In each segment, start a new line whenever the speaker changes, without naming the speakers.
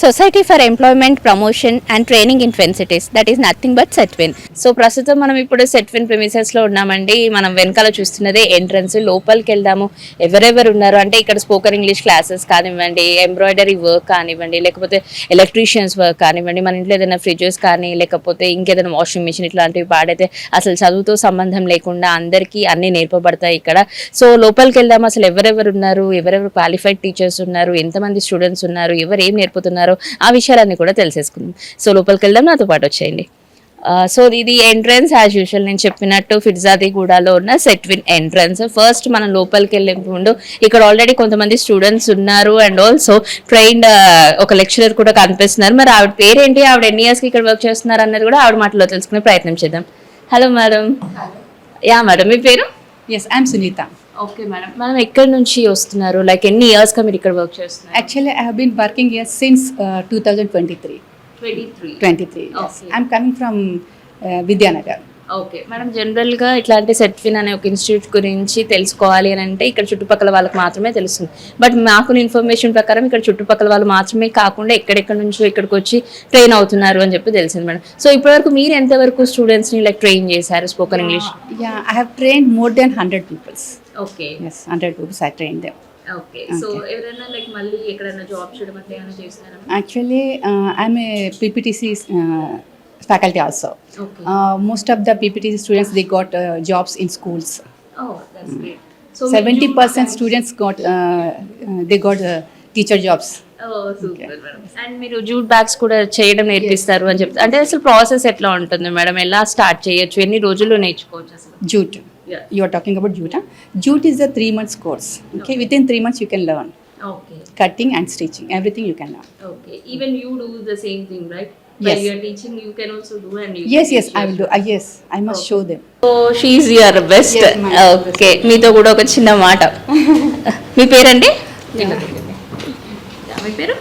Society for employment promotion and training in twin cities that is nothing but SETWIN so ప్రస్తుతం మనం ఇప్పుడు సెట్విన్ ప్రిమిసెస్లో ఉన్నామండి. మనం వెనకాల చూస్తున్నదే ఎంట్రన్స్ లోపలికి వెళ్దాము. ఎవరెవరు ఉన్నారు? అంటే ఇక్కడ స్పోకన్ ఇంగ్లీష్ క్లాసెస్ కానివ్వండి ఎంబ్రాయిడరీ వర్క్ కానివ్వండి లేకపోతే ఎలక్ట్రీషియన్స్ వర్క్ కానివ్వండి మన ఇంట్లో ఏదైనా ఫ్రిడ్జెస్ కానీ లేకపోతే ఇంకేదైనా వాషింగ్ మిషన్ ఇట్లాంటివి పాడైతే అసలు చదువుతో సంబంధం లేకుండా అందరికీ అన్ని నేర్పబడతాయి ఇక్కడ. సో లోపలికి వెళ్దాం అసలు ఎవరెవరు ఉన్నారు? ఎవరెవరు క్వాలిఫైడ్ టీచర్స్ ఉన్నారు? ఎంతమంది స్టూడెంట్స్ ఉన్నారు? ఎవరు ఏం నేర్పుతున్నారు? ఆ విషయాలన్నీ కూడా తెలిసేసుకుందాం. సో లోపలికి వెళ్దాం నాతో పాటు వచ్చేయండి. సో ఇది ఎంట్రన్స్ యాజ్ యూజువల్ నేను చెప్పినట్టు ఫిర్జాది గూడాలో ఉన్న సెట్విన్ ఎంట్రన్స్ ఫస్ట్ మనం లోపలికి వెళ్ళే ముందు ఇక్కడ ఆల్రెడీ కొంతమంది స్టూడెంట్స్ ఉన్నారు అండ్ ఆల్సో ట్రైన్డ్ ఒక లెక్చరర్ కూడా కనిపిస్తున్నారు. మరి ఆవిడ పేరేంటి? ఆవిడ ఎన్ని ఇయర్స్కి ఇక్కడ వర్క్ చేస్తున్నారు అన్నది కూడా ఆవిడ మాటలో తెలుసుకునే ప్రయత్నం చేద్దాం. హలో మేడం యా మేడం మీ పేరు?
Yes I'm Sunita
okay madam మనం ఎక్కడ నుంచి వస్తున్నారు? లైక్ ఎన్ని ఇయర్స్ మీరు ఇక్కడ వర్క్ చేస్తున్నారు?
Actually I have been working year two thousand
twenty three
twenty three
twenty
three I'm coming from Vidyanagar
okay. Madam జనరల్గా ఇట్లాంటి సెట్ఫిన్ అనే ఒక ఇన్స్టిట్యూట్ గురించి తెలుసుకోవాలి అని అంటే ఇక్కడ చుట్టుపక్కల వాళ్ళకి మాత్రమే తెలుస్తుంది. బట్ మాకు ఇన్ఫర్మేషన్ ప్రకారం ఇక్కడ చుట్టుపక్కల వాళ్ళు మాత్రమే కాకుండా ఎక్కడెక్కడ నుంచో ఇక్కడికి వచ్చి ట్రైన్ అవుతున్నారు అని చెప్పి తెలిసింది మేడం. సో ఇప్పటివరకు మీరు ఎంతవరకు స్టూడెంట్స్ని లైక్ ట్రైన్ చేశారు spoken English?
Yeah, I have trained more than 100 people.
Okay.
Yes, 100 people I trained them.
Okay. So ఎవరైనా లైక్ మళ్ళీ ఎక్కడైనా జాబ్ చేయడం అట్లా ఏమైనా
I'm a PPTC uh, faculty also.
Okay
Uh, most of the PPTC students, they got uh, jobs in schools.
Oh that's great so
70% students got, uh, uh, they got uh, teacher jobs.
Super madam and మీరు jute bags కూడా చేయడం నేర్పిస్తారు అని చెప్తారు అంటే అసలు process ఎట్లా ఉంటుంది మేడం ఎలా స్టార్ట్ చేయొచ్చు ఎన్ని రోజుల్లో నేర్చుకోవచ్చు అసలు
Jute.
Yeah.
You are talking about jute. Huh? Jute is a three months course. Okay, within three months you can learn
okay
cutting and stitching. Everything you can learn.
Okay even you do the same thing right
Yes.
You are teaching you can also do and
Yes, yes, I will do. Uh, yes, I must show them.
So show your best
Yes, my
okay మీతో కూడా ఒక చిన్న మాట మీ పేరండి మీ పేరు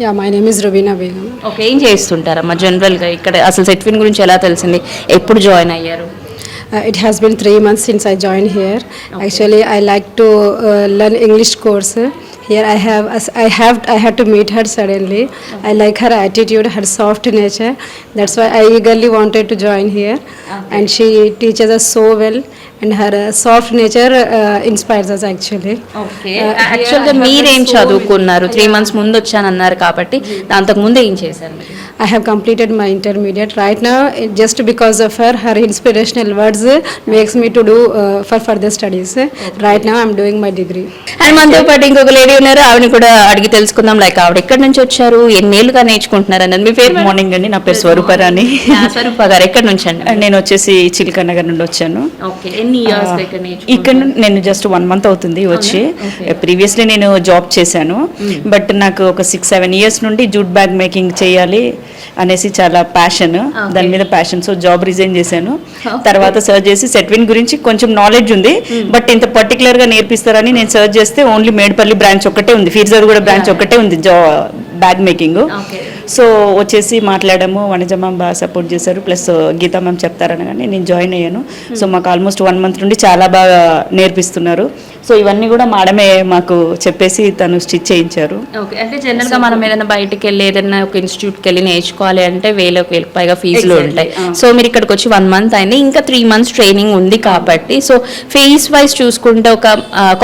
Yeah, my name is Ravina Begum.
Okay ఏం చేస్తుంటారమ్మా జనరల్గా ఇక్కడ అసలు సెట్విన్ గురించి ఎలా తెలిసింది ఎప్పుడు జాయిన్ అయ్యారు
Uh, it has been three months since I joined here. Actually, I like to uh, learn English course. Here I have I have I had to meet her suddenly. I like her attitude, her soft nature. That's why I eagerly wanted to join here. And she teaches us so well, and her soft nature inspires us actually
okay యాక్చువల్గా మీరేం చదువుకున్నారు. Three months ముందు వచ్చాను వచ్చానన్నారు కాబట్టి దాంతకు ముందు ఏం చేశారు
I have completed my intermediate right నా just because of her her inspirational words makes me to do for further studies right నా I'm doing my degree
and మనతో పాటు ఇంకొక లేడీ ఉన్నారు. ఆవిడని కూడా అడిగి తెలుసుకుందాం. లైక్ ఆవిడ ఎక్కడ నుంచి వచ్చారు? ఎన్ని ఎన్నేళ్ళుగా నేర్చుకుంటున్నారు అని మీ పేరు
మార్నింగ్ అండి. నా పేరు స్వరూప రాని
స్వరూప గారు. ఎక్కడ నుంచి అండి?
నేను వచ్చేసి చిలకనగర్ నుండి వచ్చాను.
ఓకే ఎన్ని ఇయర్స్ ఇక్కడ
నేను జస్ట్ వన్ మంత్ అవుతుంది వచ్చి. ప్రీవియస్లీ నేను జాబ్ చేశాను. బట్ నాకు ఒక సిక్స్ సెవెన్ ఇయర్స్ నుండి జూట్ బ్యాగ్ మేకింగ్ చేయాలి అనేసి చాలా ప్యాషన్ దాని మీద ప్యాషన్ సో జాబ్ రిజైన్ చేశాను. తర్వాత సర్చ్ చేసి సెట్విన్ గురించి కొంచెం నాలెడ్జ్ ఉంది. బట్ ఇంత పర్టికులర్గా నేర్పిస్తారని నేను సర్చ్ చేస్తే ఓన్లీ మేడ్పల్లి బ్రాంచ్ ఒక్కటే ఉంది. ఫీజర్ కూడా బ్రాంచ్ ఒక్కటే ఉంది. జా బ్యాగ్ మేకింగ్. సో వచ్చేసి మాట్లాడాము వనజ మ్యామ్ బాగా సపోర్ట్ చేశారు. ప్లస్ గీతా మ్యామ్ చెప్తారనగానే నేను జాయిన్ అయ్యాను. సో మాకు ఆల్మోస్ట్ వన్ మంత్ నుండి చాలా బాగా నేర్పిస్తున్నారు. సో ఇవన్నీ కూడా మేడమే మాకు చెప్పేసి తను స్టిచ్ చేయించారు.
ఓకే అంటే జనరల్గా మనం ఏదైనా బయటకి వెళ్ళి ఏదైనా ఒక ఇన్స్టిట్యూట్కి వెళ్ళి నేర్చుకోవాలి అంటే వేలకు వేలకు పైగా ఫీజులు ఉంటాయి. సో మీరు ఇక్కడికి వచ్చి వన్ మంత్ అయింది ఇంకా త్రీ మంత్స్ ట్రైనింగ్ ఉంది కాబట్టి. సో ఫేస్ వైజ్ చూసుకుంటే ఒక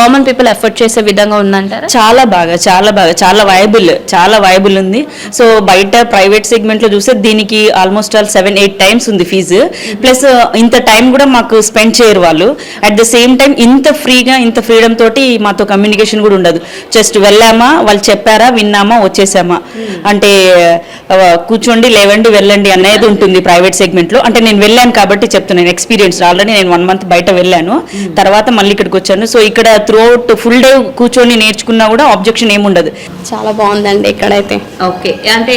కామన్ పీపుల్ ఎఫర్ట్ చేసే విధంగా ఉందంటారా?
చాలా బాగా చాలా బాగా చాలా వయబుల్ చాలా వయబుల్ ఉంది. సో బయట ప్రైవేట్ సెగ్మెంట్లో చూస్తే దీనికి almost all seven eight times ఉంది ఫీజు. ప్లస్ ఇంత టైం కూడా మాకు స్పెండ్ చేయరు వాళ్ళు. అట్ ద సేమ్ టైం ఇంత ఫ్రీగా ఇంత ఫ్రీడమ్ తోటి మాతో కమ్యూనికేషన్ కూడా ఉండదు. జస్ట్ వెళ్ళామా వాళ్ళు చెప్పారా విన్నామా వచ్చేసామా. అంటే కూర్చోండి లేవండి వెళ్ళండి అనేది ఉంటుంది ప్రైవేట్ సెగ్మెంట్లో. అంటే నేను వెళ్ళాను కాబట్టి చెప్తున్నాను ఎక్స్పీరియన్స్ ఆల్రెడీ నేను వన్ మంత్ బయట వెళ్ళాను. తర్వాత మళ్ళీ ఇక్కడికి వచ్చాను. సో ఇక్కడ త్రూ అవుట్ ఫుల్ డే కూర్చొని నేర్చుకున్నా కూడా ఆబ్జెక్షన్ ఏముండదు.
చాలా బాగుందండి ఇక్కడైతే.
ఓకే అంటే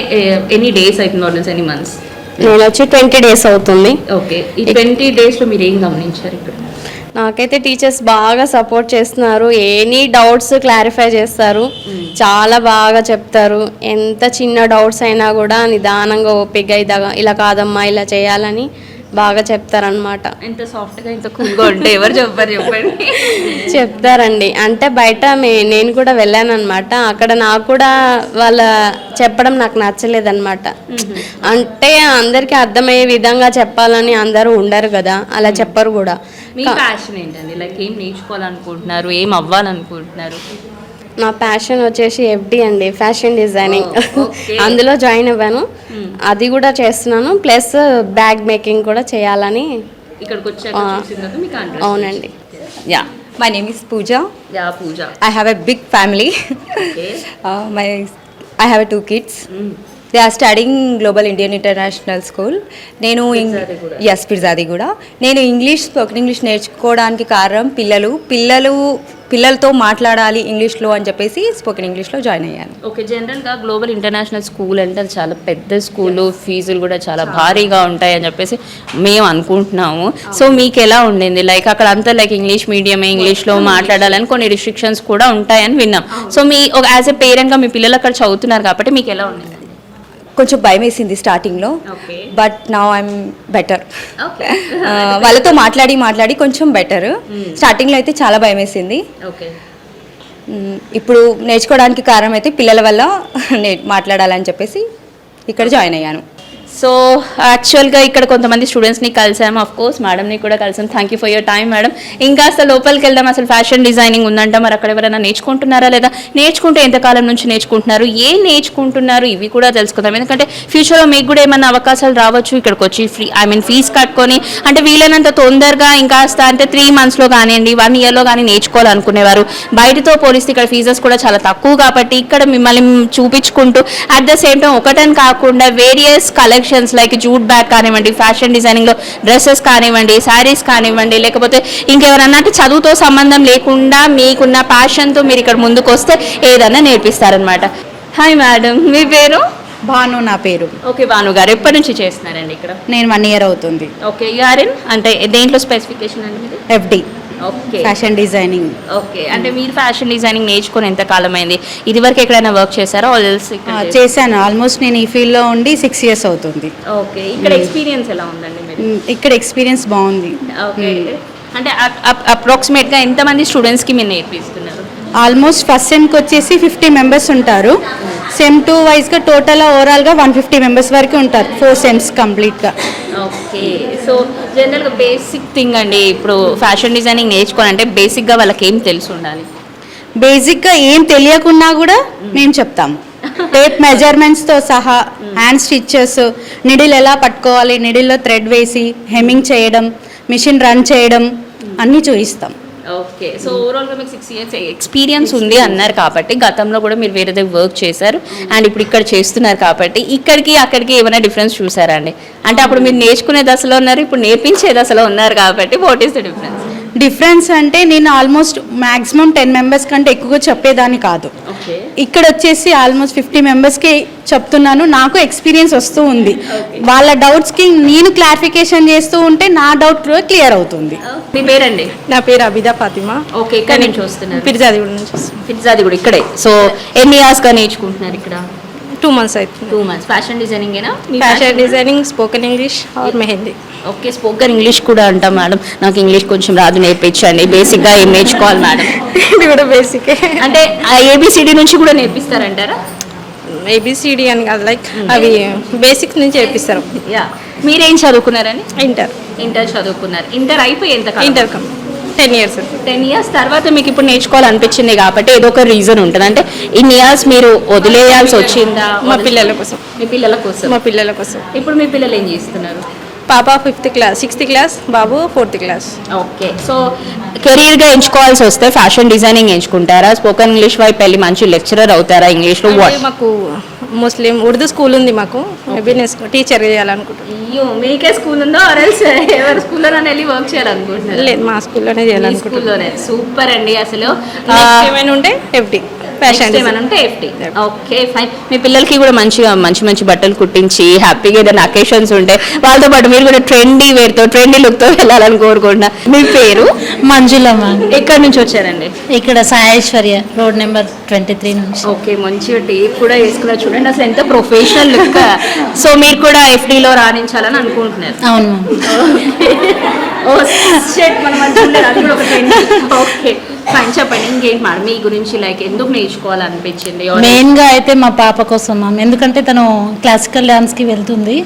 ఎనీ డేస్ అవుతుంది ఎనీ మంత్స్
నేను వచ్చి ట్వంటీ డేస్ అవుతుంది.
ఓకే. ఈ ట్వంటీ డేస్లో మీరు ఏం గమనించారు ఇక్కడ?
నాకైతే టీచర్స్ బాగా సపోర్ట్ చేస్తున్నారు. ఎనీ డౌట్స్ క్లారిఫై చేస్తారు. చాలా బాగా చెప్తారు. ఎంత చిన్న డౌట్స్ అయినా కూడా నిదానంగా ఓపిక ఇదా ఇలా కాదమ్మా ఇలా చేయాలని బాగా చెప్తారనమాట
ఎంత సాఫ్ట్గా ఇంత కూల్గా ఉంటే ఎవరు చెప్పారు చెప్పండి.
చెప్తారండి. అంటే బయట మే- నేను కూడా వెళ్ళాను అనమాట అక్కడ నాకు కూడా వాళ్ళ చెప్పడం నాకు నచ్చలేదన్నమాట. అంటే అందరికీ అర్థమయ్యే విధంగా చెప్పాలని అందరూ ఉండరు కదా. అలా చెప్పరు కూడా.
మీ ప్యాషన్ ఏంటండి? లైక్ ఏం నేర్చుకోవాలనుకుంటున్నారు? ఏం అవ్వాలనుకుంటున్నారు?
నా ప్యాషన్ వచ్చేసి ఎఫ్డి అండి ఫ్యాషన్ డిజైనింగ్
Oh.
అందులో జాయిన్ అవ్వాను అది కూడా చేస్తున్నాను ప్లస్ బ్యాగ్ మేకింగ్ కూడా చేయాలని
ఇక్కడికి వచ్చాక
అవునండి
Yeah, my name is Pooja.
Yeah Pooja
have a big family.
Okay.
uh, my, I have two kids. They are studying Global Indian International School. నేను. ఎస్ పిర్జాది కూడా నేను ఇంగ్లీష్ స్పోకెన్ ఇంగ్లీష్ నేర్చుకోవడానికి కారణం పిల్లలు పిల్లలు పిల్లలతో మాట్లాడాలి ఇంగ్లీష్లో అని చెప్పేసి స్పోకెన్ ఇంగ్లీష్లో జాయిన్ అయ్యాను.
ఓకే జనరల్గా గ్లోబల్ ఇంటర్నేషనల్ స్కూల్ అంటే అది చాలా పెద్ద స్కూల్ ఫీజులు కూడా చాలా భారీగా ఉంటాయి అని చెప్పేసి మేము అనుకుంటున్నాము. సో మీకు ఎలా ఉండింది? లైక్ అక్కడ అంతా లైక్ ఇంగ్లీష్ మీడియమే ఇంగ్లీష్లో మాట్లాడాలని కొన్ని రిస్ట్రిక్షన్స్ కూడా ఉంటాయని విన్నాం. సో మీ ఒక యాజ్ ఎ పేరెంట్గా మీ పిల్లలు అక్కడ చదువుతున్నారు కాబట్టి మీకు ఎలా ఉండింది?
కొంచెం భయం వేసింది స్టార్టింగ్లో బట్ నా ఐఎమ్ బెటర్ వాళ్ళతో మాట్లాడి మాట్లాడి కొంచెం బెటర్ స్టార్టింగ్లో అయితే చాలా భయం వేసింది. మ్, ఇప్పుడు నేర్చుకోవడానికి కారణం అయితే పిల్లల వల్ల నే మాట్లాడాలని చెప్పేసి ఇక్కడ జాయిన్ అయ్యాను.
సో యాక్చువల్గా ఇక్కడ కొంతమంది స్టూడెంట్స్ని కలిసాము అఫ్ కోర్స్ మేడంని కూడా కలిసాం thank you for your time madam ఇంకా అసలు లోపలికి వెళ్దాం. అసలు ఫ్యాషన్ డిజైనింగ్ ఉందంట. మరి అక్కడ ఎవరైనా నేర్చుకుంటున్నారా లేదా? నేర్చుకుంటే ఎంతకాలం నుంచి నేర్చుకుంటున్నారు? ఏం నేర్చుకుంటున్నారు? ఇవి కూడా తెలుసుకుందాం. ఎందుకంటే ఫ్యూచర్లో మీకు కూడా ఏమైనా అవకాశాలు రావచ్చు ఇక్కడికి వచ్చి ఫ్రీ ఐ మీన్ ఫీజ్ కట్టుకొని. అంటే వీలైనంత తొందరగా ఇంకాస్త అంటే త్రీ మంత్స్లో కానివ్వండి వన్ ఇయర్లో కానీ నేర్చుకోవాలనుకునేవారు. బయటతో పోలిస్తే ఇక్కడ ఫీజెస్ కూడా చాలా తక్కువ కాబట్టి ఇక్కడ మిమ్మల్ని చూపించుకుంటూ అట్ ద సేమ్ టైం ఒకటని కాకుండా various collections like jute bag కానివ్వండి ఫ్యాషన్ డిజైనింగ్లో డ్రెస్సెస్ కానివ్వండి శారీస్ కానివ్వండి లేకపోతే ఇంకెవరన్నా అంటే చదువుతో సంబంధం లేకుండా మీకున్న ప్యాషన్తో మీరు ఇక్కడ ముందుకు వస్తే ఏదన్నా నేర్పిస్తారనమాట హాయ్ మేడం మీ పేరు?
భాను నా పేరు.
ఓకే భాను గారు. ఎప్పటి నుంచి చేస్తున్నారండి ఇక్కడ?
నేను వన్ ఇయర్ అవుతుంది.
ఓకే యూఆర్ఎన్ అంటే దేంట్లో స్పెసిఫికేషన్ అండి
ఎఫ్డి ఫ్యాషన్ డిజైనింగ్
ఓకే అంటే మీరు ఫ్యాషన్ డిజైనింగ్ నేర్చుకొని ఎంత కాలం అయింది ఇది వరకు ఎక్కడైనా వర్క్ చేశారా
చేశాను. ఆల్మోస్ట్ నేను ఈ ఫీల్డ్లో ఉండి సిక్స్ ఇయర్స్ అవుతుంది.
ఓకే ఇక్కడ ఎక్స్పీరియన్స్ ఎలా ఉందండి
మ్, ఇక్కడ ఎక్స్పీరియన్స్ బాగుంది.
ఓకే అంటే అప్రాక్సిమేట్గా ఎంతమంది స్టూడెంట్స్కి మీరు నేర్పిస్తున్నారు?
ఆల్మోస్ట్ ఫస్ట్ సెమ్కి వచ్చేసి ఫిఫ్టీ మెంబర్స్ ఉంటారు. సెమ్ టూ వైజ్గా టోటల్ ఓవరాల్గా వన్ ఫిఫ్టీ మెంబర్స్ వరకు ఉంటారు. ఫోర్ సెమ్స్ కంప్లీట్గా
ఓకే సో జనరల్గా బేసిక్ థింగ్ అండి ఇప్పుడు ఫ్యాషన్ డిజైనింగ్ నేర్చుకోవాలంటే బేసిక్గా వాళ్ళకి ఏం తెలిసి ఉండాలి?
బేసిక్గా ఏం తెలియకున్నా కూడా మేము. చెప్తాము టేప్ మెజర్మెంట్స్తో సహా హ్యాండ్ స్టిచెస్ నిడిల్ ఎలా పట్టుకోవాలి నిడిల్లో థ్రెడ్ వేసి హెమ్మింగ్ చేయడం మిషన్ రన్ చేయడం అన్నీ చూపిస్తాం.
ఓకే. సో ఓవరాల్గా మీకు సిక్స్ ఇయర్స్ ఎక్స్పీరియన్స్ ఉంది అన్నారు కాబట్టి గతంలో కూడా మీరు వేరే దగ్గర వర్క్ చేశారు అండ్ ఇప్పుడు ఇక్కడ చేస్తున్నారు కాబట్టి ఇక్కడికి అక్కడికి ఏమైనా డిఫరెన్స్ చూసారా అండి? అంటే అప్పుడు మీరు నేర్చుకునే దశలో ఉన్నారు ఇప్పుడు నేర్పించే దశలో ఉన్నారు కాబట్టి what is the difference
difference అంటే నేను ఆల్మోస్ట్ మ్యాక్సిమం టెన్ మెంబర్స్ కంటే ఎక్కువగా చెప్పేదాన్ని కాదు.
ఓకే.
ఇక్కడ వచ్చేసి ఆల్మోస్ట్ ఫిఫ్టీ మెంబర్స్కి చెప్తున్నాను. నాకు ఎక్స్పీరియన్స్ వస్తూ ఉంది. వాళ్ళ డౌట్స్కి నేను క్లారిఫికేషన్ చేస్తూ ఉంటే నా డౌట్ క్లియర్ అవుతుంది.
మీ పేరండి?
నా పేరు అబిదా ఫాతిమా.
ఓకే ఇక్కడ నుంచి వస్తున్నారు?
పిర్జాదిగూడ నుంచి
కూడా ఇక్కడే. సో ఎన్ని ఇయర్స్గా నేర్చుకుంటున్నారు ఇక్కడ?
టూ మంత్స్ అవుతుంది
two months fashion డిజైనింగేనా
fashion designing spoken English or mehndi
okay spoken English కూడా అంటాం మేడం నాకు ఇంగ్లీష్ కొంచెం రాదు నేర్పించండి. బేసిక్గా ఏం నేర్చుకోవాలి మేడం
ఇది కూడా బేసికే
అంటే ఏబిసిడి నుంచి కూడా నేర్పిస్తారంటారా?
ఏబిసిడి అని కాదు లైక్ అవి బేసిక్స్ నుంచి చేపిస్తారు
యా మీరేం చదువుకున్నారని?
ఇంటర్
ఇంటర్ చదువుకున్నారు. ఇంటర్ అయిపోయి ఎంత
inter cum ten years
ten years తర్వాత మీకు ఇప్పుడు నేర్చుకోవాలనిపించింది కాబట్టి ఏదో ఒక రీజన్ ఉంటుంది. అంటే ఇన్ని ఇయర్స్ మీరు వదిలేయాల్సి వచ్చిందా?
మా పిల్లల కోసం.
మీ పిల్లల కోసం.
మా పిల్లల కోసం.
ఇప్పుడు మీ పిల్లలు ఏం చేస్తున్నారు?
పాప ఫిఫ్త్ క్లాస్ సిక్స్త్ క్లాస్ బాబు ఫోర్త్ క్లాస్
ఓకే సో కెరీర్గా ఎంచుకోవాల్సి వస్తే ఫ్యాషన్ డిజైనింగ్ ఎంచుకుంటారా? స్పోకెన్ ఇంగ్లీష్ వైపు వెళ్ళి మంచి లెక్చరర్ అవుతారా? ఇంగ్లీష్లో
మాకు ముస్లిం ఉర్దూ స్కూల్ ఉంది మాకు. మేబీ నేను టీచర్ చేయాలనుకుంటున్నాను
అయ్యో మీకే స్కూల్ ఉందో? ఆర్ఎల్స్ ఎవరి స్కూల్లో వెళ్ళి వర్క్ చేయాలనుకుంటున్నారు?
లేదు మా స్కూల్లోనే చేయాలనుకుంటున్నాను
సూపర్ అండి అసలు.
ఏమైనా ఉంటే ఎఫ్డి ఫ్యాషన్
ఏమైనా ఉంటే ఓకే ఫైన్ మీ పిల్లలకి కూడా మంచిగా మంచి మంచి బట్టలు కుట్టించి హ్యాపీగా ఏదైనా అకేషన్స్ ఉంటే వాళ్ళతో పాటు మీరు కూడా ట్రెండీ వేర్తో ట్రెండీ లుక్తో వెళ్ళాలని కోరుకుంటున్నా. మీ పేరు?
మంజులమ్మ
ఎక్కడి నుంచి వచ్చారండి?
ఇక్కడ Saieshwarya road number twenty three నుంచి.
ఓకే మంచిగా టేప్ కూడా వేసుకున్నారు. చూడండి అసలు ఎంత ప్రొఫెషనల్ లుక్ సో మీరు కూడా FD లో రాణించాలని అనుకుంటున్నారు.
అవును
ఓకే. ఫైన్ చెప్పండి ఇంకేంటి మేడం మీ గురించి లైక్ ఎందుకు నేర్చుకోవాలనిపించింది? Or-
మెయిన్గా అయితే మా పాప కోసం మ్యామ్. ఎందుకంటే తను క్లాసికల్ డాన్స్కి వెళ్తుంది.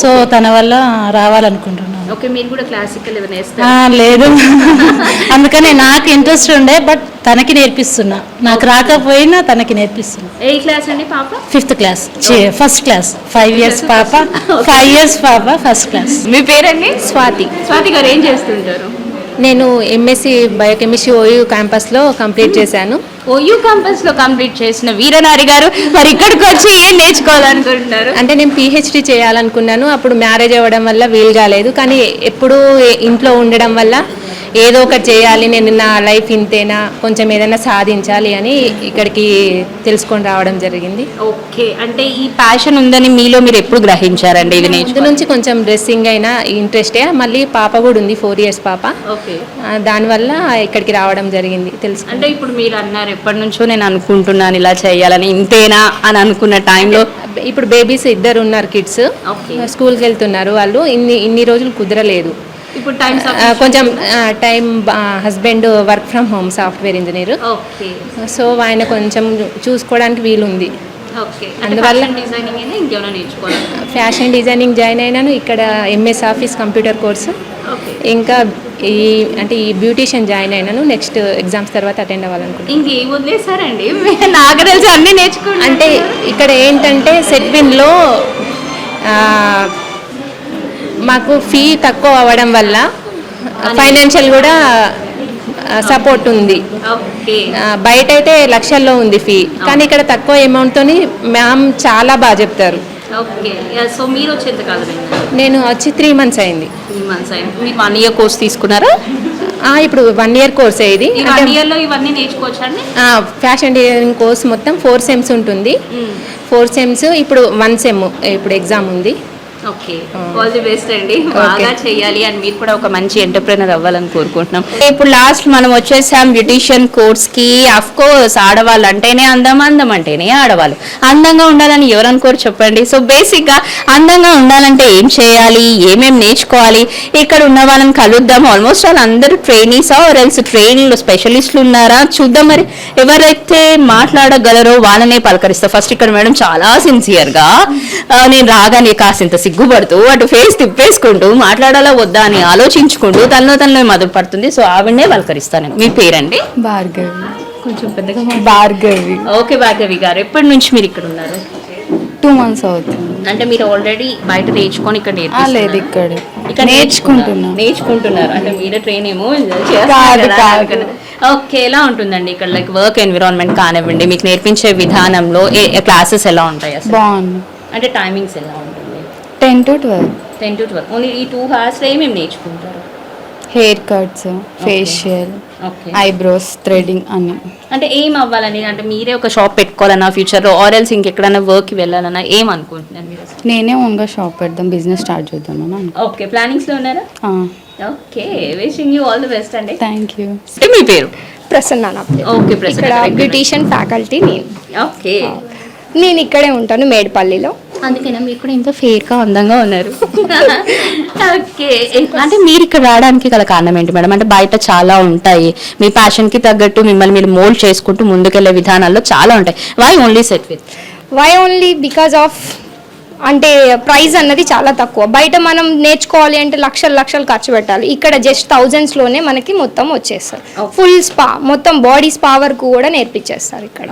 సో తన వల్ల రావాలనుకుంటున్నాను.
ఓకే మీరు కూడా క్లాసికల్ ఏమైనా
లేదు అందుకనే నాకు ఇంట్రెస్ట్ ఉండే బట్ తనకి నేర్పిస్తున్నా. నాకు రాకపోయినా తనకి నేర్పిస్తున్నా.
ఏ క్లాస్ అండి పాప?
Fifth class first class five years పాప. ఫైవ్ ఇయర్స్ పాప ఫస్ట్ క్లాస్
మీ పేరండి?
స్వాతి.
స్వాతి గారు ఏం చేస్తుంటారు?
నేను ఎంఎస్సి బయోకెమిస్ట్రీ ఓయూ క్యాంపస్లో కంప్లీట్ చేశాను.
ఓయూ క్యాంపస్లో కంప్లీట్ చేసిన వీరనారి గారు మరి ఇక్కడికి వచ్చి ఏం నేర్చుకోవాలనుకుంటున్నారు?
అంటే నేను పిహెచ్డి చేయాలనుకున్నాను. అప్పుడు మ్యారేజ్ అవ్వడం వల్ల వీలు కాలేదు. కానీ ఎప్పుడూ ఇంట్లో ఉండడం వల్ల ఏదో ఒకటి చేయాలి నేను నా లైఫ్ ఇంతేనా కొంచెం ఏదైనా సాధించాలి అని ఇక్కడికి తెలుసుకొని రావడం జరిగింది.
ఓకే అంటే ఈ ప్యాషన్ ఉందని మీలో మీరు ఎప్పుడు గ్రహించారండి ఇది నేర్చుకో
నుంచి కొంచెం డ్రెస్సింగ్ అయినా ఇంట్రెస్టే మళ్ళీ పాప కూడా ఉంది ఫోర్ ఇయర్స్ పాప.
ఓకే.
దానివల్ల ఇక్కడికి రావడం జరిగింది తెలుసు
అంటే ఇప్పుడు మీరు అన్నారు ఎప్పటి నుంచో నేను అనుకుంటున్నాను ఇలా చేయాలని ఇంతేనా అని అనుకున్న టైంలో?
ఇప్పుడు బేబీస్ ఇద్దరు ఉన్నారు కిడ్స్. స్కూల్కి వెళ్తున్నారు వాళ్ళు ఇన్ని ఇన్ని రోజులు కుదరలేదు.
ఇప్పుడు టైం
కొంచెం time husband work from home software engineer so ఆయన కొంచెం చూసుకోవడానికి వీలుంది. అందువల్ల- ఫ్యాషన్ డిజైనింగ్ జాయిన్ అయినాను. ఇక్కడ ఎంఎస్ ఆఫీస్ కంప్యూటర్ కోర్సు ఇంకా ఈ అంటే ఈ బ్యూటీషియన్ జాయిన్ అయినాను. నెక్స్ట్ ఎగ్జామ్స్ తర్వాత అటెండ్ అవ్వాలనుకుంటున్నాను.
ఇంకేం వదిలేసారండి నాకు తెలిసి అన్ని నేర్చుకుంటే
అంటే ఇక్కడ ఏంటంటే సెట్విన్లో మాకు ఫీ తక్కువ అవ్వడం వల్ల ఫైనాన్షియల్ కూడా సపోర్ట్ ఉంది. బయట అయితే లక్షల్లో ఉంది ఫీ కానీ ఇక్కడ తక్కువ అమౌంట్తోని మ్యామ్ చాలా బాగా చెప్తారు.
సో మీరు
నేను వచ్చి త్రీ మంత్స్ అయింది.
త్రీ మంత్స్ అయినా మీరు వన్ ఇయర్ కోర్స్ తీసుకున్నారా?
ఇప్పుడు వన్ ఇయర్ కోర్స్ ఇది.
ఇవన్నీ నేర్చుకోవచ్చండి
ఫ్యాషన్ డిజైనింగ్ కోర్స్ మొత్తం ఫోర్ సెమ్స్ ఉంటుంది. ఫోర్ సెమ్స్ ఇప్పుడు వన్ సెమ్ ఇప్పుడు ఎగ్జామ్ ఉంది.
ఓకే. ఆల్ ది బెస్ట్ అండి. బాగా చేయాలి అండ్ మీరు కూడా ఒక మంచి ఎంటర్ప్రినర్ అవ్వాలని కోరుకుంటున్నాం. ఇప్పుడు లాస్ట్ మనం వచ్చేసాం బ్యూటిషియన్ కోర్స్కి. అఫ్ కోర్స్ ఆడవాళ్ళు అంటేనే అందం అందం అంటేనే ఆడవాళ్ళు. అందంగా ఉండాలని ఎవరు అనుకోరు చెప్పండి. సో బేసిక్గా అందంగా ఉండాలంటే ఏం చేయాలి? ఏమేం నేర్చుకోవాలి? ఇక్కడ ఉన్న వాళ్ళని కలుద్దాం. ఆల్మోస్ట్ వాళ్ళు అందరూ ట్రైనీసా ఆర్ ఎల్స్ ట్రైనింగ్లో స్పెషలిస్టులు ఉన్నారా? చూద్దాం మరి. ఎవరైతే మాట్లాడగలరో వాళ్ళనే పలకరిస్తా. ఫస్ట్ ఇక్కడ మేడం చాలా సిన్సియర్గా నేను రాగానే కాసింత సిగ్గుపడుతూ అటు ఫేస్ తిప్పేసుకుంటూ మాట్లాడాలా వద్దా అని ఆలోచించుకుంటూ తనలో తనలో మదుపు పడుతుంది. సో ఆవిడనే పలకరిస్తాను నేను. మీ పేరండి?
భార్గవి.
కొంచెం పెద్దగా
భార్గవి.
ఓకే భార్గవి గారు. ఎప్పటి నుంచి మీరు ఇక్కడ ఉన్నారు?
టూ మంత్స్ అవుతుంది.
అంటే మీరు ఆల్రెడీ బయట నేర్చుకొని ఇక్కడ
లేదు? ఇక్కడ.
ఇక్కడ
నేర్చుకుంటున్నా.
నేర్చుకుంటున్నారు. అంటే మీరే ట్రైన్ ఏమో. ఓకే ఎలా ఉంటుందండి ఇక్కడ లైక్ వర్క్ ఎన్విరాన్మెంట్ కానివ్వండి మీకు నేర్పించే విధానంలో క్లాసెస్ ఎలా ఉంటాయి
బాగుంది.
అంటే టైమింగ్స్ ఎలా ఉంటుంది
ten to twelve
ten to twelve only ఈ టూ అవర్స్ ఏమేమి నేర్చుకుంటారు?
Hair cuts facial
okay
eyebrows threading అన్ని.
అంటే ఏం అవ్వాలని? అంటే మీరే ఒక షాప్ పెట్టుకోవాలన్నా ఫ్యూచర్లో ఆర్ఎల్స్ ఇంకెక్కడైనా వర్క్కి వెళ్ళాలన్నా ఏం అనుకుంటున్నారు మీరు? అసలు?
నేనే ఓన్గా షాప్ పెడదాం బిజినెస్ స్టార్ట్ అనుకో
ఓకే ప్లానింగ్స్లో ఉన్నారా? Okay wishing you all the best అండి.
థ్యాంక్ యూ
మీ పేరు?
Prasanna.
Okay Prasanna
beautician faculty నేను
ఓకే
నేను ఇక్కడే ఉంటాను మేడ్పల్లిలో.
అందుకనే? మీరు కూడా ఇంత ఫేర్గా అందంగా ఉన్నారు. ఓకే. అంటే మీరు ఇక్కడ రావడానికి గల కారణం ఏంటి మేడం? అంటే బయట చాలా ఉంటాయి. మీ ప్యాషన్కి తగ్గట్టు మిమ్మల్ని మీరు మోల్డ్ చేసుకుంటూ ముందుకెళ్ళే విధానాల్లో చాలా ఉంటాయి. Why only set with
why only because of అంటే ప్రైస్ అన్నది చాలా తక్కువ. బయట మనం నేర్చుకోవాలి అంటే లక్షలు లక్షలు ఖర్చు పెట్టాలి. ఇక్కడ జస్ట్ థౌజండ్స్లోనే మనకి మొత్తం వచ్చేస్తారు ఫుల్ స్పా మొత్తం బాడీ స్పా వరకు కూడా నేర్పించేస్తారు ఇక్కడ.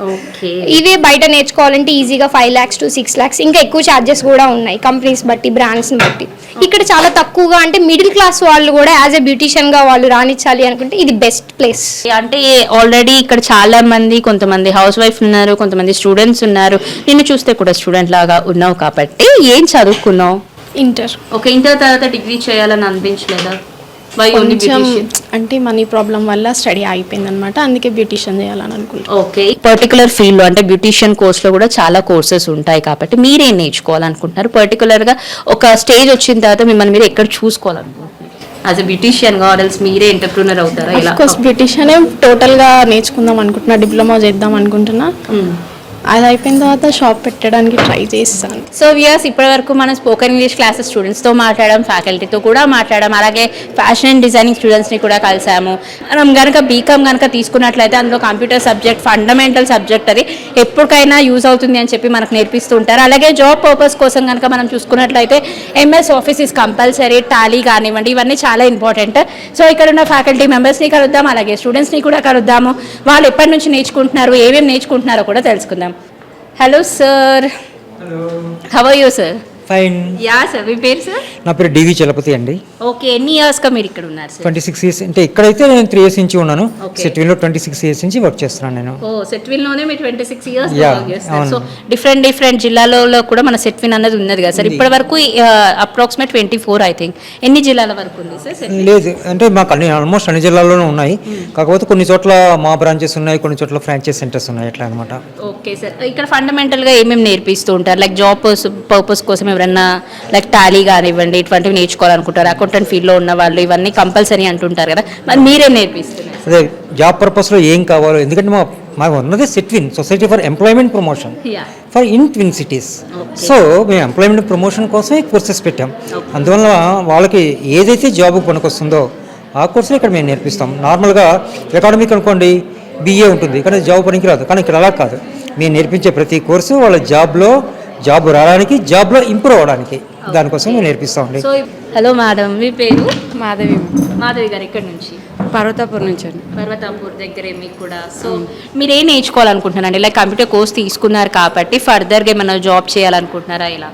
ఇవే బయట నేర్చుకోవాలంటే ఈజీగా five lakhs to six lakhs ఇంకా ఎక్కువ ఛార్జెస్ కూడా ఉన్నాయి కంపెనీస్ బట్టి బ్రాండ్స్ని బట్టి. ఇక్కడ చాలా తక్కువగా అంటే మిడిల్ క్లాస్ వాళ్ళు కూడా యాజ్ ఎ బ్యూటీషియన్గా వాళ్ళు రాణించాలి అనుకుంటే ఇది బెస్ట్ ప్లేస్
అంటే ఆల్రెడీ ఇక్కడ చాలా మంది కొంతమంది హౌస్ వైఫ్ ఉన్నారు కొంతమంది స్టూడెంట్స్ ఉన్నారు. నిన్ను చూస్తే కూడా స్టూడెంట్ లాగా ఉన్నావు కాబట్టి. ఏం చదువుకున్నావు?
ఇంటర్.
ఓకే ఇంటర్ తర్వాత డిగ్రీ చేయాలని అనిపించలేదా?
కొంచెం అంటే మనీ ప్రాబ్లం వల్ల స్టడీ ఆగిపోయింది అనమాట అందుకే బ్యూటిషియన్ చేయాలని అనుకుంటున్నాను
ఓకే పర్టికులర్ ఫీల్డ్ అంటే బ్యూటిషియన్ కోర్స్లో కూడా చాలా కోర్సెస్ ఉంటాయి కాబట్టి మీరేం నేర్చుకోవాలనుకుంటున్నారు? పర్టికులర్గా ఒక స్టేజ్ వచ్చిన తర్వాత మిమ్మల్ని మీరు ఎక్కడ చూసుకోవాలనుకుంటున్నారు? యాజ్ బ్యూటిషియన్ ఆర్ఎల్స్ మీరే ఎంటర్ప్రూనర్ అవుతారా? ఇలా
కోర్స్ బ్యూటిషియనే టోటల్గా నేర్చుకుందాం అనుకుంటున్నా డిప్లొమా చేద్దాం అనుకుంటున్నా. అది అయిపోయిన తర్వాత షాప్ పెట్టడానికి ట్రై చేస్తాను.
సో వియర్స్ ఇప్పటి వరకు మనం స్పోకెన్ ఇంగ్లీష్ క్లాసెస్ స్టూడెంట్స్తో మాట్లాడడం ఫ్యాకల్టీతో కూడా మాట్లాడడం అలాగే ఫ్యాషన్ అండ్ డిజైనింగ్ స్టూడెంట్స్ని కూడా కలిసాము. మనం కనుక బీకామ్ కనుక తీసుకున్నట్లయితే అందులో కంప్యూటర్ సబ్జెక్ట్ ఫండమెంటల్ సబ్జెక్ట్ అది ఎప్పటికైనా యూజ్ అవుతుంది అని చెప్పి మనకు నేర్పిస్తూ ఉంటారు. అలాగే జాబ్ పర్పస్ కోసం కనుక మనం చూసుకున్నట్లయితే MS office is compulsory Tally కానివ్వండి ఇవన్నీ చాలా ఇంపార్టెంట్ సో ఇక్కడ ఉన్న ఫ్యాకల్టీ మెంబర్స్ని కలుద్దాం అలాగే స్టూడెంట్స్ని కూడా కలుద్దాము. వాళ్ళు ఎప్పటి నుంచి నేర్చుకుంటున్నారు ఏమేమి నేర్చుకుంటున్నారో కూడా తెలుసుకుందాం. Hello sir how you sir
fine
yeah sir మీ పేరు సార్?
నా పేరు డివి చలపతి అండి.
ఓకే ఎన్ని ఇయర్స్గా మీరు ఇక్కడ ఉన్నారు సార్?
ట్వంటీ సిక్స్ ఇయర్స్ అంటే ఇక్కడైతే నేను త్రీ ఇయర్స్ నుంచి ఉన్నాను.
Okay.
సిట్విన్లో ట్వంటీ సిక్స్ ఇయర్స్ నుంచి వర్క్ చేస్తున్నాను నేను.
ఓ సెట్విన్లోనే మీరు ట్వంటీ సిక్స్ ఇయర్స్
Yeah,
చేస్తారు. సో డిఫరెంట్ డిఫరెంట్ జిల్లాలలో కూడా మన సెట్విన్ అన్నది ఉన్నది కదా సార్. ఇప్పటి వరకు approximate twenty four I think ఎన్ని జిల్లాల వరకు ఉంది సార్?
లేదు అంటే మాకు అన్ని ఆల్మోస్ట్ అన్ని జిల్లాల్లోనూ ఉన్నాయి. కాకపోతే కొన్ని చోట్ల మా బ్రాంచెస్ ఉన్నాయి కొన్ని చోట్ల ఫ్రాంచైజ్ సెంటర్స్ ఉన్నాయి ఎట్లా అనమాట
ఓకే సార్. ఇక్కడ ఫండమెంటల్గా ఏమేమి నేర్పిస్తూ ఉంటారు? లైక్ జాబ్ పర్పస్ కోసం ఎవరైనా లైక్ టాలీ కానివ్వండి ఇటువంటివి నేర్చుకోవాలనుకుంటారు? అకౌంటెంట్ ఫీల్డ్లో ఉన్న వాళ్ళు ఇవన్నీ కంపల్సరీ అంటుంటారు కదా. మరి మీరేం నేర్పిస్తున్నారు.
అదే జాబ్ పర్పస్లో ఏం కావాలో ఎందుకంటే మా మాకు ఉన్నది SETWIN society for employment promotion. For in twin cities so మేము ఎంప్లాయ్మెంట్ ప్రమోషన్ కోసమే కోర్సెస్ పెట్టాం. అందువల్ల వాళ్ళకి ఏదైతే జాబ్ పనికొస్తుందో ఆ కోర్సులు ఇక్కడ మేము నేర్పిస్తాం. నార్మల్గా అకాడమిక్ అనుకోండి బీఏ ఉంటుంది. కానీ జాబ్ పనికి రాదు. కానీ ఇక్కడ అలా కాదు. మేము నేర్పించే ప్రతి కోర్సు వాళ్ళ జాబ్లో జాబ్ రావడానికి జాబ్లో ఇంప్రూవ్ అవడానికి దానికోసం మేము నేర్పిస్తామండి
సో హలో మేడం మీ పేరు?
మాధవి.
మాధవి గారు ఇక్కడ నుంచి?
పర్వతాపూర్ నుంచి అండి.
పర్వతాపూర్ దగ్గరే మీకు కూడా. సో మీరు ఏం నేర్చుకోవాలనుకుంటున్నారండి? లైక్ కంప్యూటర్ కోర్స్ తీసుకున్నారు కాబట్టి ఫర్దర్గా ఏమైనా జాబ్ చేయాలనుకుంటున్నారా? ఇలా.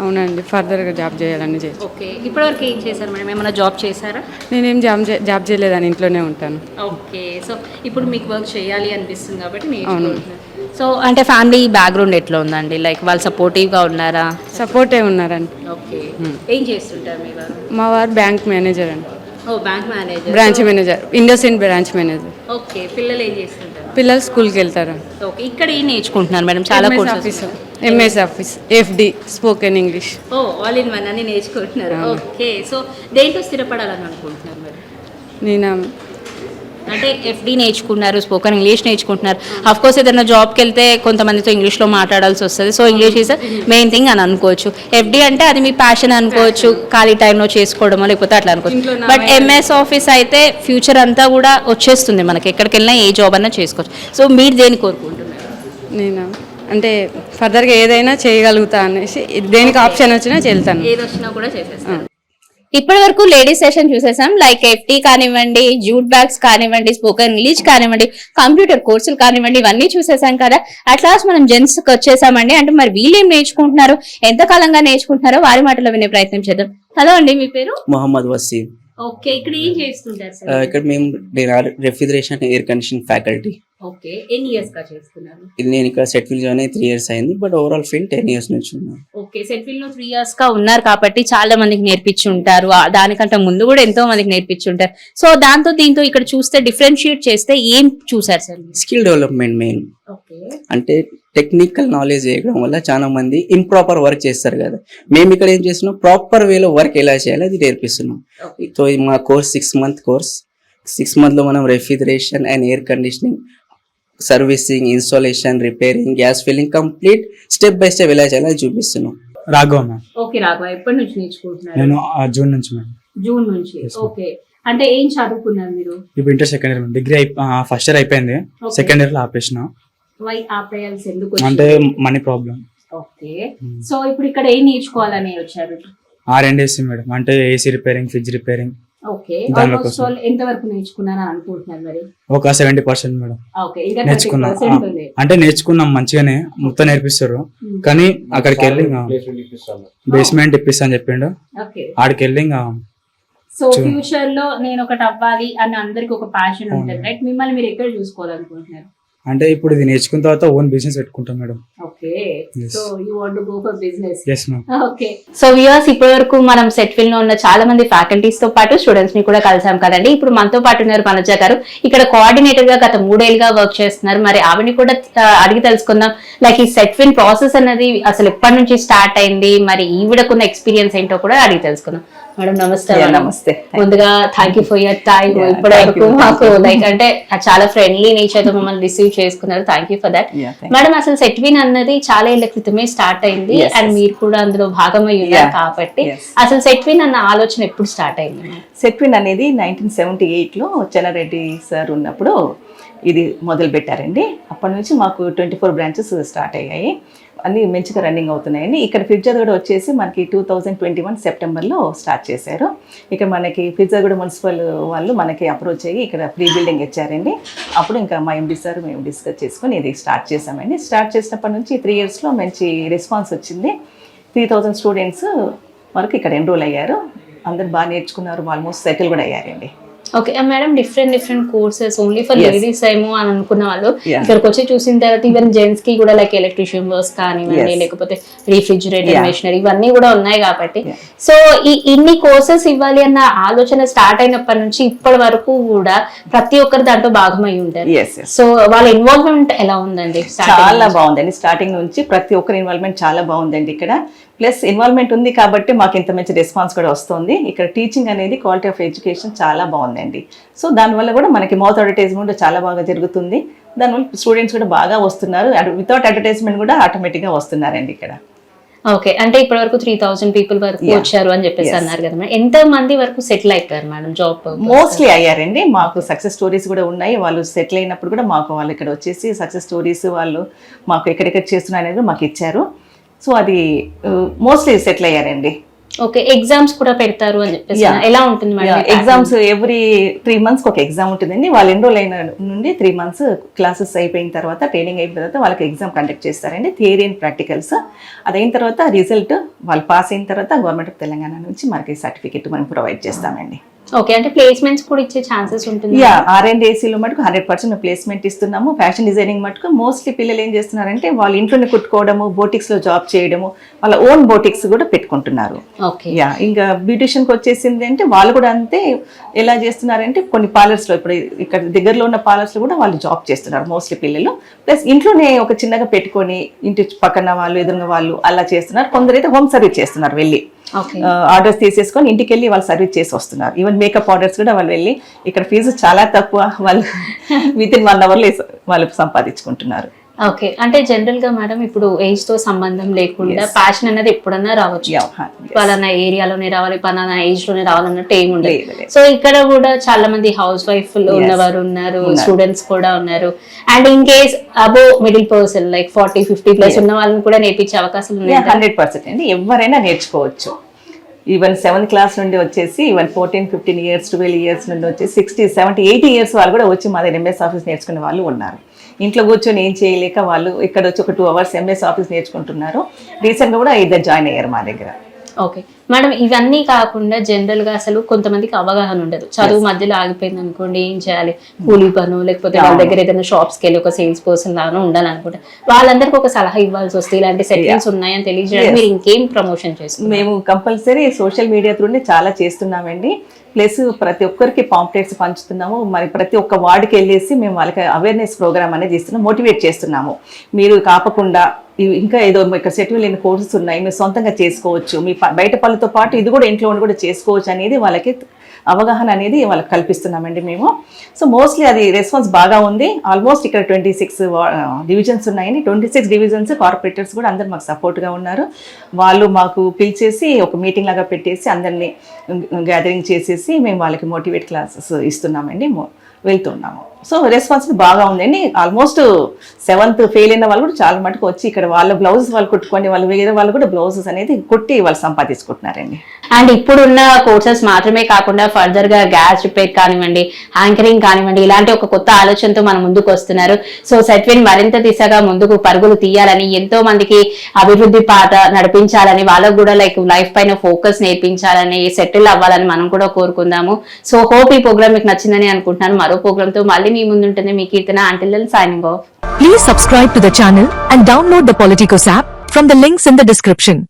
అవునండి ఫర్దర్గా జాబ్ చేయాలని చేసి
ఓకే ఇప్పటివరకు ఏం చేశారు మేడం? ఏమైనా జాబ్ చేశారా?
నేనేం జాబ్ జాబ్ చేయలేదని ఇంట్లోనే ఉంటాను.
ఓకే సో ఇప్పుడు మీకు వర్క్ చేయాలి అనిపిస్తుంది కాబట్టి నేర్చుకుంటున్నారు సో అంటే ఫ్యామిలీ బ్యాక్గ్రౌండ్ ఎట్లా ఉందండి? లైక్ వాళ్ళు సపోర్టివ్గా ఉన్నారా?
సపోర్టే ఉన్నారండి.
ఓకే ఏం చేస్తుంటారు మీ వారు?
మా వారు బ్యాంక్ మేనేజర్ అండి.
ఓ bank manager.
Branch manager IndusInd branch manager.
Okay పిల్లలు ఏం చేస్తుంటారు?
పిల్లలు స్కూల్కి వెళ్తారు
ఓకే ఇక్కడ ఏం నేర్చుకుంటున్నారు మేడం? చాలా
MS
courses.
Office. MS office FD spoken English
oh all in one అని నేర్చుకుంటున్నారు. ఓకే సో దేంట్లో స్థిరపడాలని అనుకుంటున్నారు మరి?
నేను?
అంటే ఎఫ్డి నేర్చుకున్నారు స్పోకెన్ ఇంగ్లీష్ నేర్చుకుంటున్నారు. అఫ్ కోర్స్ ఏదైనా జాబ్కి వెళ్తే కొంతమందితో ఇంగ్లీష్లో మాట్లాడాల్సి వస్తుంది. So English is main thing అని అనుకోవచ్చు. ఎఫ్డి అంటే అది మీ ప్యాషన్ అనుకోవచ్చు. ఖాళీ టైంలో చేసుకోవడమో లేకపోతే అట్లా అనుకోవచ్చు. బట్ ఎంఎస్ ఆఫీస్ అయితే ఫ్యూచర్ అంతా కూడా వచ్చేస్తుంది మనకి. ఎక్కడికి వెళ్ళినా ఏ జాబ్ అన్నా చేసుకోవచ్చు. సో మీరు దేని కోరుకుంటున్నారు?
నేను? అంటే ఫర్దర్గా ఏదైనా చేయగలుగుతా అనేసి దేనికి ఆప్షన్ వచ్చినా
ఏది వచ్చినా కూడా చేసేస్తారు ఇప్పటి వరకు లేడీస్ సెషన్ చూసేసాం. లైక్ ఎఫ్టీ కానివ్వండి జూట్ బ్యాగ్స్ కానివ్వండి స్పోకెన్ ఇంగ్లీష్ కానివ్వండి కంప్యూటర్ కోర్సులు కానివ్వండి ఇవన్నీ చూసేసాం కదా. అట్ లాస్ట్ మనం జెంట్స్కి వచ్చేసామండి. అంటే మరి వీళ్ళు ఏం నేర్చుకుంటున్నారు? ఎంత కాలంగా నేర్చుకుంటున్నారో వారి మాటలో వినే ప్రయత్నం చేద్దాం. హలో అండి మీ పేరు?
మొహమ్మద్ వసీం.
ఓకే ఇక్కడ ఏం చేస్తుంటారు సార్?
ఇక్కడ మేము refrigeration air condition faculty
okay ఎన్ని ఇయర్స్గా చేస్తున్నారు?
ఇది నేను ఇక్కడ జాయిన్ అయ్యి త్రీ ఇయర్స్ అయింది but overall field ten years నుంచి ఉన్నాను.
ఓకే సెటిల్లో త్రీ ఇయర్స్గా ఉన్నారు కాబట్టి చాలా మందికి నేర్పించి ఉంటారు. దానికంటే ముందు కూడా ఎంతో మందికి నేర్పించి ఉంటారు. సో దాంతో దీంతో ఇక్కడ చూస్తే డిఫరెన్షియేట్ చేస్తే ఏం చూసారు sir
skill development main
okay.
అంటే టెక్నికల్ నాలెడ్జ్ చేయడం వల్ల చాలా మంది ఇంప్రాపర్ వర్క్ చేస్తారు కదా. మేము ఇక్కడ ఏం చేస్తున్నాం? ప్రాపర్ వేలో వర్క్ ఎలా చేయాలి అది నేర్పిస్తున్నాం. సో ఇది మా course six month course six మంత్లో మనం refrigeration and air conditioning servicing installation repairing gas filling complete step by step ఎలా చేయాలి అది చూపిస్తున్నాం.
రాఘవ మ్యామ్.
ఓకే రాఘవ. ఎప్పటి నుంచి నేర్చుకుంటున్నారు?
నేను ఆ జూన్ నుంచి మ్యామ్.
జూన్ నుంచి. ఓకే అంటే ఏం చదువుకున్నారు మీరు?
ఇప్పుడు inter second year degree first year అయిపోయింది. సెకండ్ ఇయర్లో ఆపేసిన.
వై ఆపేయాల్సి ఎందుకు
అంటే మనీ ప్రాబ్లం
ఓకే. సో ఇప్పుడు ఇక్కడ ఏం నేర్చుకోవాలని వచ్చారు?
R and AC madam. అంటే AC repairing fridge repairing
okay. ఎంత వరకు అనుకుంటున్నారు మరి?
ఒక సెవెంటీ పర్సెంట్ మేడం.
ఓకే. ఇంకా థర్టీ
నేర్చుకున్నాం. ఆ, అంటే నేర్చుకున్నాం మంచిగానే. మొత్తం నేర్పిస్తారు.
Hmm.
కానీ అక్కడికి వెళ్ళి బేస్మెంట్ ఇప్పిస్తా అని చెప్పిండు.
ఓకే.
ఆడికి వెళ్ళి
సో ఫ్యూచర్లో నేను ఒకటి అవ్వాలి అని అందరికి ఒక ప్యాషన్ ఉంటుంది రైట్ మిమ్మల్ని మీరు ఎక్కడ చూసుకోవాలనుకుంటున్నారు?
అంటే ఇప్పుడు ఇది నేర్చుకున్న తర్వాత ఓన్ బిజినెస్ పెట్టుకుంటాం madam.
Okay. So you want go for business
yes ma'am
okay so viewers ఇప్పటి వరకు మనం సెట్ఫిల్లో ఉన్న చాలా మంది ఫ్యాకల్టీస్తో పాటు స్టూడెంట్స్ని కూడా కలిసాం కదండి. ఇప్పుడు మనతో పాటు ఉన్నారు మనోజ గారు. ఇక్కడ కోఆర్డినేటర్గా గత మూడేళ్ళుగా వర్క్ చేస్తున్నారు. మరి ఆవిడని కూడా అడిగి తెలుసుకుందాం. లైక్ ఈ సెట్ఫిన్ ప్రాసెస్ అనేది అసలు ఎప్పటి నుంచి స్టార్ట్ అయింది? మరి ఈవిడకున్న ఎక్స్పీరియన్స్ ఏంటో కూడా అడిగి తెలుసుకుందాం. మేడం నమస్తే.
నమస్తే.
ముందుగా thank you for your time ఇప్పటి
thank
వరకు మాకు. లైక్ అంటే చాలా ఫ్రెండ్లీ నేచర్తో మమ్మల్ని రిసీవ్ చేసుకున్నారు thank you for that madam అసలు సెట్విన్ అన్నది చాలా ఏళ్ళ క్రితమే స్టార్ట్ అయింది అండ్. మీరు కూడా అందులో భాగమై ఉన్నారు కాబట్టి. అసలు సెట్విన్ అన్న ఆలోచన ఎప్పుడు స్టార్ట్ అయింది
సెట్విన్ అనేది నైన్టీన్ సెవెంటీ ఎయిట్లో చెన్నారెడ్డి సార్ ఉన్నప్పుడు ఇది మొదలు పెట్టారండి అప్పటి నుంచి మాకు ట్వంటీ ఫోర్ బ్రాంచెస్ స్టార్ట్ అయ్యాయి అన్నీ మంచిగా రన్నింగ్ అవుతున్నాయండి ఇక్కడ ఫిర్జాదగూడ వచ్చేసి మనకి టూ థౌజండ్ ట్వంటీ వన్ సెప్టెంబర్లో స్టార్ట్ చేశారు. ఇక్కడ మనకి ఫిర్జాదగూడ మున్సిపల్ వాళ్ళు మనకి అప్రోచ్ అయ్యి ఇక్కడ ఫ్రీ బిల్డింగ్ ఇచ్చారండి. అప్పుడు ఇంకా మా ఎండి సార్ మేము డిస్కస్ చేసుకొని ఇది స్టార్ట్ చేసామండి స్టార్ట్ చేసినప్పటి నుంచి త్రీ ఇయర్స్లో మంచి రెస్పాన్స్ వచ్చింది. త్రీ థౌజండ్ స్టూడెంట్స్ వరకు ఇక్కడ ఎన్రోల్ అయ్యారు. అందరు బాగా నేర్చుకున్నారు ఆల్మోస్ట్ సెటిల్ కూడా అయ్యారండి.
Okay madam different different courses only for. Ladies ఏమో అని అనుకున్న వాళ్ళు. ఇక్కడికి వచ్చి చూసిన తర్వాత ఈవెన్ జెంట్స్కి కూడా లైక్ ఎలక్ట్రీషియన్ వర్క్స్ కానివ్వండి. లేకపోతే రిఫ్రిజిరేటర్. మెషినరీ ఇవన్నీ కూడా ఉన్నాయి కాబట్టి. సో ఈ ఇన్ని కోర్సెస్ ఇవ్వాలి అన్న ఆలోచన స్టార్ట్ అయినప్పటి నుంచి ఇప్పటి వరకు కూడా ప్రతి ఒక్కరు దాంట్లో భాగమై ఉంటారు. సో వాళ్ళ ఇన్వాల్వ్మెంట్ ఎలా ఉందండి
చాలా? బాగుందండి స్టార్టింగ్ నుంచి ప్రతి ఒక్కరి ఇన్వాల్వ్మెంట్ చాలా బాగుందండి ఇక్కడ ప్లస్ ఇన్వాల్వ్మెంట్ ఉంది కాబట్టి మాకు ఇంత మంచి రెస్పాన్స్ కూడా వస్తుంది. ఇక్కడ టీచింగ్ అనేది క్వాలిటీ ఆఫ్ ఎడ్యుకేషన్ చాలా బాగుందండి. సో దానివల్ల కూడా మనకి మౌత్ అడ్వర్టైజ్మెంట్ చాలా బాగా జరుగుతుంది. దానివల్ల స్టూడెంట్స్ కూడా బాగా వస్తున్నారు. వితౌట్ అడ్వర్టైజ్మెంట్ కూడా ఆటోమేటిక్గా వస్తున్నారండి ఇక్కడ.
ఓకే. అంటే ఇప్పటి వరకు త్రీ థౌసండ్ పీపుల్ వరకు. వచ్చారు అని చెప్పేసి. అన్నారు కదా మేడం. ఎంత మంది వరకు సెటిల్ అయిపోయారు మేడం జాబ్
మోస్ట్లీ అయ్యారండి. మాకు సక్సెస్ స్టోరీస్ కూడా ఉన్నాయి. వాళ్ళు సెటిల్ అయినప్పుడు కూడా మాకు వాళ్ళు ఇక్కడ వచ్చేసి సక్సెస్ స్టోరీస్ వాళ్ళు మాకు ఎక్కడెక్కడ చేస్తున్నారు అనేది మాకు ఇచ్చారు. సో అది మోస్ట్లీ సెటిల్ అయ్యారండి.
ఓకే ఎగ్జామ్స్ కూడా పెడతారు అని చెప్పేసి. ఎలా ఉంటుంది మేడం
ఎగ్జామ్స్ ఎవ్రీ త్రీ మంత్స్కి ఒక ఎగ్జామ్ ఉంటుందండి. వాళ్ళు ఎన్రోల్ అయిన నుండి త్రీ మంత్స్ క్లాసెస్ అయిపోయిన తర్వాత ట్రైనింగ్ అయిపోయిన తర్వాత వాళ్ళకి ఎగ్జామ్ కండక్ట్ చేస్తారండి. థియరీ అండ్ ప్రాక్టికల్స్ అదైన తర్వాత రిజల్ట్ వాళ్ళు పాస్ అయిన తర్వాత గవర్నమెంట్ ఆఫ్ తెలంగాణ నుంచి మనకి సర్టిఫికెట్ మనం ప్రొవైడ్ చేస్తామండి.
ఓకే అంటే ప్లేస్మెంట్స్ కూడా ఇచ్చే ఛాన్సెస్ ఉంటుంది?
యా ఆర్ అండ్ ఏసీలో మటుకు హండ్రెడ్ పర్సెంట్ ప్లేస్మెంట్ ఇస్తున్నాము. ఫ్యాషన్ డిజైనింగ్ మటుకు మోస్ట్లీ పిల్లలు ఏం చేస్తున్నారంటే వాళ్ళు ఇంట్లోనే కుట్టుకోవడము బోటిక్స్లో జాబ్ చేయడము వాళ్ళ ఓన్ బోటిక్స్ కూడా పెట్టుకుంటున్నారు.
ఓకే.
యా ఇంకా బ్యూటిషియన్కి వచ్చేసింది అంటే వాళ్ళు కూడా అంతే ఎలా చేస్తున్నారంటే కొన్ని పార్లర్స్లో ఇప్పుడు ఇక్కడ దగ్గరలో ఉన్న పార్లర్స్లో కూడా వాళ్ళు జాబ్ చేస్తున్నారు మోస్ట్లీ పిల్లలు. ప్లస్ ఇంట్లోనే ఒక చిన్నగా పెట్టుకొని ఇంటి పక్కన వాళ్ళు ఎదురుగా వాళ్ళు అలా చేస్తున్నారు. కొందరైతే హోమ్ సర్వీస్ చేస్తున్నారు వెళ్ళి. ఆర్డర్స్ తీసేసుకొని ఇంటికి వెళ్ళి వాళ్ళు సర్వీస్ చేసి వస్తున్నారు. ఈవెన్ మేకప్ ఆర్డర్స్ కూడా వాళ్ళు వెళ్ళి ఇక్కడ ఫీజు చాలా తక్కువ. వాళ్ళు విత్ ఇన్ వన్ అవర్లో వాళ్ళు సంపాదించుకుంటున్నారు.
ఓకే అంటే జనరల్గా మేడం ఇప్పుడు ఏజ్తో సంబంధం లేకుండా. ప్యాషన్ అనేది ఎప్పుడన్నా రావచ్చు. పలానా ఏరియాలోనే రావాలి పలానా ఏజ్లోనే రావాలన్నట్టు ఏమి ఉండదు. సో ఇక్కడ కూడా చాలా మంది హౌస్ వైఫ్ ఉన్నవారు ఉన్నారు
ఉన్నారు.
స్టూడెంట్స్ కూడా ఉన్నారు. And in case above middle person like forty fifty plus ఉన్న వాళ్ళని కూడా నేర్పించే అవకాశం ఉంది?
హండ్రెడ్ పర్సెంట్ అండి. ఎవరైనా నేర్చుకోవచ్చు. ఈవెన్ సెవెంత్ క్లాస్ నుండి వచ్చేసి even fourteen fifteen years twelve years నుండి వచ్చేసి సిక్స్టీ సెవెంటీ ఎయిటీ ఇయర్స్ వాళ్ళు కూడా వచ్చి మా దగ్గర ఎంఎస్ ఆఫీస్ నేర్చుకునే వాళ్ళు ఉన్నారు. ఇంట్లో కూర్చొని ఏం చేయలేక వాళ్ళు ఇక్కడ వచ్చి ఒక టూ అవర్స్ ఎంఎస్ ఆఫీస్ నేర్చుకుంటున్నారు. రీసెంట్గా కూడా ఇద్దరు జాయిన్ అయ్యారు మా దగ్గర.
ఓకే మేడం ఇవన్నీ కాకుండా జనరల్గా అసలు కొంతమందికి అవగాహన ఉండదు. చదువు మధ్యలో ఆగిపోయింది అనుకోండి ఏం చేయాలి? కూలీ పను లేకపోతే వాళ్ళ దగ్గర ఏదైనా షాప్స్కి వెళ్ళి ఒక సేల్స్ పర్సన్ లాగా ఉండాలనుకుంటే. వాళ్ళందరికీ ఒక సలహా ఇవ్వాల్సి వస్తే ఇలాంటి సెట్టింగ్స్ ఉన్నాయని తెలియజేయడానికి
Yes.
మీరు ఇంకేం ప్రమోషన్ చేస్తున్నారు?
మేము కంపల్సరీ సోషల్ మీడియా త్రూనే చాలా చేస్తున్నామండి. ప్లస్ ప్రతి ఒక్కరికి పాంప్లెట్స్ పంచుతున్నాము. మరి ప్రతి ఒక్క వార్డుకి వెళ్ళేసి మేము వాళ్ళకి అవేర్నెస్ ప్రోగ్రామ్ అనేది ఇస్తున్నాం మోటివేట్ చేస్తున్నాము. మీరు కాపకుండా ఇంకా ఏదో ఇక్కడ సెటిల్ అయిన కోర్సెస్ ఉన్నాయి మీరు సొంతంగా చేసుకోవచ్చు. మీ ప- బయట పనులతో పాటు ఇది కూడా ఇంట్లో ఉండి కూడా చేసుకోవచ్చు అనేది వాళ్ళకి అవగాహన అనేది వాళ్ళకి కల్పిస్తున్నామండి మేము. సో మోస్ట్లీ అది రెస్పాన్స్ బాగా ఉంది. ఆల్మోస్ట్ ఇక్కడ ట్వంటీ సిక్స్ డివిజన్స్ ఉన్నాయని ట్వంటీ సిక్స్ డివిజన్స్ కార్పొరేటర్స్ కూడా అందరు మాకు సపోర్ట్గా ఉన్నారు. వాళ్ళు మాకు పిలిచేసి ఒక మీటింగ్ లాగా పెట్టేసి అందరినీ గ్యాదరింగ్ చేసేసి మేము వాళ్ళకి మోటివేట్ క్లాసెస్ ఇస్తున్నామండి. వెళ్తున్నాము. సో రెస్పాన్స్ బాగా ఉందండి ఆల్మోస్ట్ సెవెంత్ ఫెయిల్ అయిన వాళ్ళు కూడా చాలా మటుకు వచ్చి ఇక్కడ వాళ్ళ బ్లౌజెస్ వాళ్ళు కుట్టుకొని వాళ్ళు వేరే వాళ్ళు కూడా బ్లౌజెస్ అనేది కుట్టి వాళ్ళు సంపాదించుకుంటున్నారండి.
అండ్ ఇప్పుడున్న కోర్సెస్ మాత్రమే కాకుండా ఫర్దర్గా గ్యాస్ రిపేర్ కానివ్వండి యాంకరింగ్ కానివ్వండి ఇలాంటి ఒక కొత్త ఆలోచనతో మన ముందుకు వస్తున్నారు. సో సెట్విన్ మరింత దిశగా ముందుకు పరుగులు తీయాలని ఎంతో మందికి అభివృద్ధి పాట నడిపించాలని వాళ్ళకు కూడా లైక్ లైఫ్ పైన ఫోకస్ నేర్పించాలని సెటిల్ అవ్వాలని మనం కూడా కోరుకుందాము. సో హోప్ ఈ ప్రోగ్రామ్ మీకు నచ్చిందని అనుకుంటున్నాను. మరో ప్రోగ్రామ్తో మళ్ళీ మీ ముందు ఉంటుంది మీ Keerthana until signing off
Please subscribe to the channel and download the Politicos app from the links in the description.